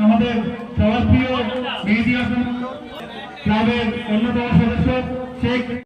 আমাদের সবার প্রিয় মেহেদি হাসান ক্লাবের অন্যতম সদস্য শেখ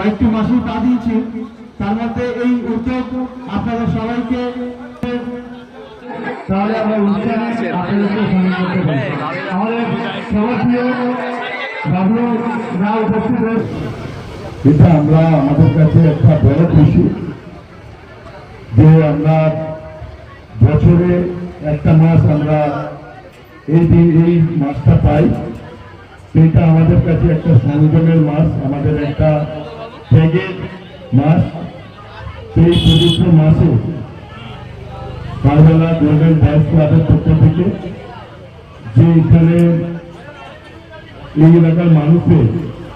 কয়েকটি মাসুল তা দিয়েছি। তার মধ্যে এই উদ্যোগ আপনাদের সবাইকে বছরে একটা মাস আমরা এই দিন এই মাসটা পাই। এটা আমাদের কাছে একটা সংযমের মাস, আমাদের একটা ত্যাগের মাস সেই পবিত্র মাসে কালবেলা গোল্ডেন বয়েস ক্লাবের পক্ষ থেকে, যে এখানে এই এলাকার মানুষের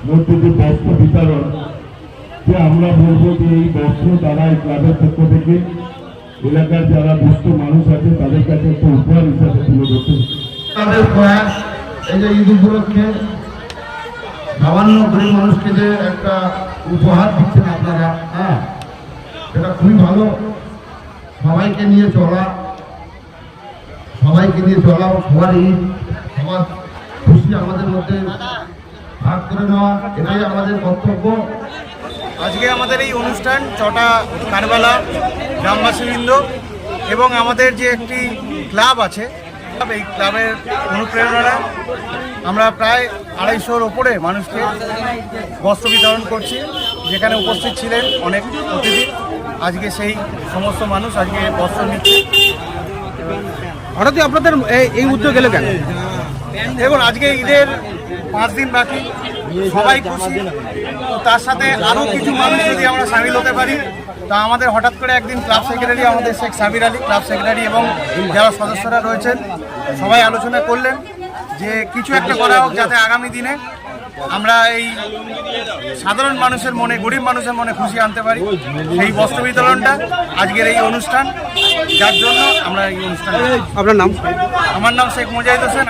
মধ্যে যে বস্ত্র বিতরণ, যে আমরা বলব যে এই বস্ত্র তারা এই ক্লাবের পক্ষ থেকে, এলাকার যারা দুস্থ মানুষ আছে, তাদের কাছে একটা উপহার হিসাবে তুলে ধরতে তাদের প্রয়াস, এই যে ঈদ উপলক্ষে, সামান্য গরিব মানুষকে যে একটা উপহার দিচ্ছেন আপনারা হ্যাঁ? এটা খুবই ভালো। সবাইকে নিয়ে চলা, সবাইকে নিয়ে চলা সবার ঈদ সবার খুশি আমাদের মধ্যে ভাগ করে নেওয়া, এটাই আমাদের কর্তব্য। আজকে আমাদের এই অনুষ্ঠান চটা কারবালা গ্রামবাসীবৃন্দ এবং আমাদের যে একটি ক্লাব আছে এই ক্লাবের অনুপ্রেরণা আমরা প্রায় আড়াইশোর ওপরে মানুষকে বস্ত্র বিতরণ করছি যেখানে উপস্থিত ছিলেন অনেক অতিথি। আজকে সেই সমস্ত মানুষ আজকে বস্ত্র নিচ্ছে। হঠাৎই আপনাদের এই- উদ্যোগ এলো কেন? দেখুন আজকে ঈদের পাঁচ দিন বাকি। সবাই খুশি। তার সাথে আরও কিছু মানুষ যদি আমরা সামিল হতে পারি তা আমাদের হঠাৎ করে একদিন ক্লাব সেক্রেটারি আমাদের শেখ সাবির আলী ক্লাব সেক্রেটারি এবং যারা সদস্যরা রয়েছেন সবাই আলোচনা করলেন যে কিছু একটা করা হোক যাতে আগামী দিনে আমরা এই সাধারণ মানুষের মনে গরিব মানুষের মনে খুশি আনতে পারি। সেই বস্ত্র বিতরণটা আজকের এই অনুষ্ঠান যার জন্য আমরা এই অনুষ্ঠান আপনার নাম? আমার নাম শেখ মুজাহিদ হোসেন।